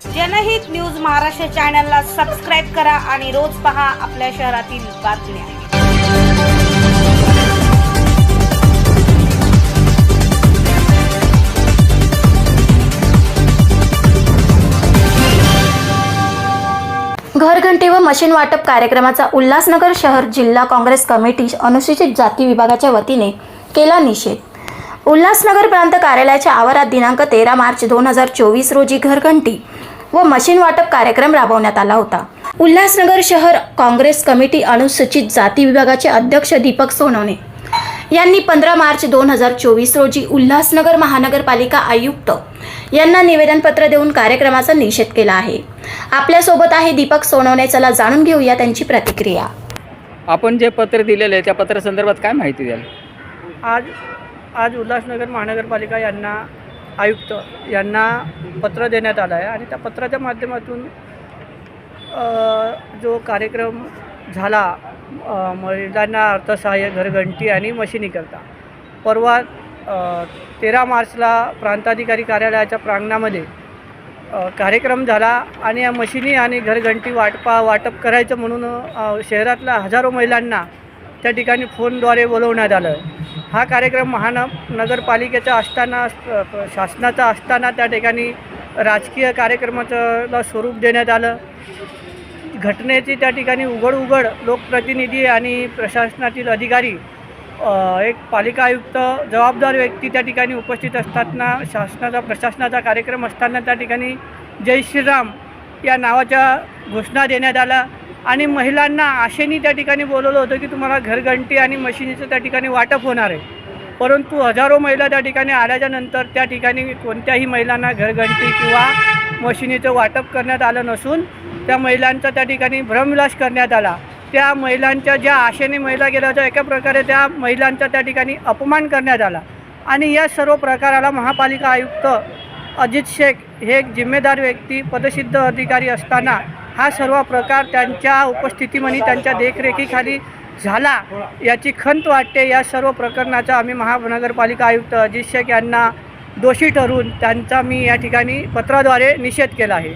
जनहित न्यूज महाराष्ट्र चॅनलला सबस्क्राईब करा आणि रोज पहा आपल्या शहरातील बातम्या. घरघंटी व मशीन वाटप कार्यक्रमाचा उल्हासनगर शहर जिल्हा काँग्रेस कमिटी अनुसूचित जाती विभागाच्या वतीने केला निषेध. उल्हासनगर प्रांत कार्यालयाच्या आवारात दिनांक तेरा मार्च दोन हजार चोवीस रोजी घरघंटी व मशीन वाटप कार्यक्रम राबवण्यात आला होता. उल्हासनगर शहर काँग्रेस कमिटी अनुसूचित जाती विभागाचे अध्यक्ष दीपक सोनवणे यांनी पंधरा मार्च दोन हजार चोवीस रोजी उल्हासनगर महानगरपालिका आयुक्त यांना निवेदनपत्र देऊन कार्यक्रमाचा निषेध केला आहे. आपल्यासोबत आहे दीपक सोनवणे. चला जाणून घेऊया त्यांची प्रतिक्रिया. आपण जे पत्र दिलेलं आहे त्या पत्रासंदर्भात काय माहिती द्याल? आज आज उल्हासनगर महानगरपालिका यांना आयुक्त यांना पत्र देण्यात आलं आहे. आणि त्या पत्राच्या माध्यमातून जो कार्यक्रम झाला महिलांना अर्थसहाय्य घरघंटी आणि मशिनीकरता परवा तेरा मार्चला प्रांताधिकारी कार्यालयाच्या प्रांगणामध्ये कार्यक्रम झाला आणि या मशिनी आणि घरघंटी वाटपा वाटप करायचं म्हणून शहरातल्या हजारो महिलांना त्या ठिकाणी फोनद्वारे बोलवण्यात आलं. हा कार्यक्रम महान नगरपालिकेचा असताना शासनाचा असताना त्या ठिकाणी राजकीय कार्यक्रमाचं स्वरूप देण्यात आलं. घटनेची त्या ठिकाणी उघड उघड लोकप्रतिनिधी आणि प्रशासनातील अधिकारी एक पालिका आयुक्त जबाबदार व्यक्ती त्या ठिकाणी उपस्थित असताना शासनाचा प्रशासनाचा कार्यक्रम असताना त्या ठिकाणी जय श्रीराम या नावाच्या घोषणा देण्यात आल्या. आणि महिलांना आशेने त्या ठिकाणी बोलवलं होतं की तुम्हाला घरघंटी आणि मशिनीचं त्या ठिकाणी वाटप होणार आहे. परंतु हजारो महिला त्या ठिकाणी आल्याच्यानंतर त्या ठिकाणी कोणत्याही महिलांना घरघंटी किंवा मशिनीचं वाटप करण्यात आलं नसून त्या महिलांचा त्या ठिकाणी भ्रमविलास करण्यात आला. त्या महिलांच्या ज्या आशेने महिला गेल्या होत्या एका प्रकारे त्या महिलांचा त्या ठिकाणी अपमान करण्यात आला. आणि या सर्व प्रकाराला महापालिका आयुक्त अजित शेख हे एक जिम्मेदार व्यक्ती पदसिद्ध अधिकारी असताना हा सर्व प्रकार त्यांच्या उपस्थितीमध्ये त्यांच्या देखरेखीखाली झाला. याची खंत वाटते. या सर्व प्रकरणाचा आम्ही महानगरपालिका आयुक्त अजित शेख यांना दोषी ठरून त्यांचा मी या ठिकाणी पत्राद्वारे निषेध केला आहे.